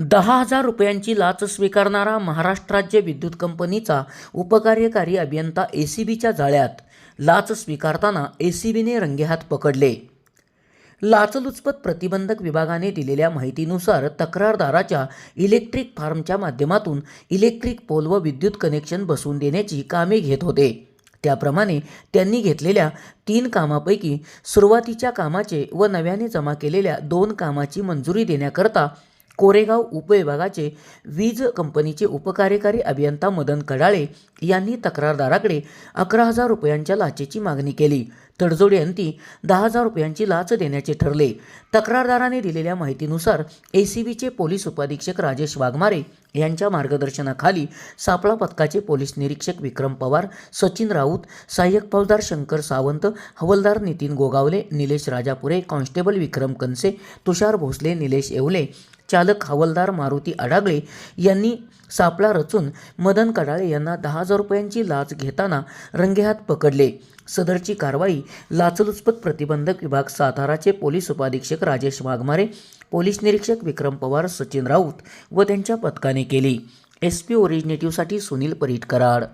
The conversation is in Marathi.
दहा हजार रुपयांची लाच स्वीकारणारा महाराष्ट्र राज्य विद्युत कंपनीचा उपकार्यकारी अभियंता ए सी बीच्या जाळ्यात लाच स्वीकारताना ए सी बीने रंगेहात पकडले. लाचलुचपत प्रतिबंधक विभागाने दिलेल्या माहितीनुसार तक्रारदाराच्या इलेक्ट्रिक फार्मच्या माध्यमातून इलेक्ट्रिक पोल व विद्युत कनेक्शन बसवून देण्याची कामे घेत होते. त्याप्रमाणे त्यांनी घेतलेल्या तीन कामापैकी सुरुवातीच्या कामाचे व नव्याने जमा केलेल्या दोन कामाची मंजुरी देण्याकरता कोरेगाव उपविभागाचे वीज कंपनीचे उपकार्यकारी अभियंता मदन कडाळे यांनी तक्रारदाराकडे अकरा हजार रुपयांच्या लाचेची मागणी केली. तडजोडी अंती दहा हजार रुपयांची लाच देण्याचे ठरले. तक्रारदाराने दिलेल्या माहितीनुसार ए सी बीचे पोलीस उपाधीक्षक राजेश वाघमारे यांच्या मार्गदर्शनाखाली सापळा पथकाचे पोलीस निरीक्षक विक्रम पवार सचिन राऊत सहाय्यक फौजदार शंकर सावंत हवलदार नितीन गोगावले निलेश राजापुरे कॉन्स्टेबल विक्रम कनसे तुषार भोसले निलेश येवले चालक हवलदार मारुती अडागळे यांनी सापळा रचून मदन कडाळे यांना दहा हजार रुपयांची लाच घेताना रंगेहात पकडले. सदरची कारवाई लाचलुचपत प्रतिबंधक विभाग साताराचे पोलीस उपाधीक्षक राजेश वाघमारे पोलीस निरीक्षक विक्रम पवार सचिन राऊत व त्यांच्या पथकाने केली. एस पी ओरिजिनेटिव्हसाठी सुनील परीट कराड.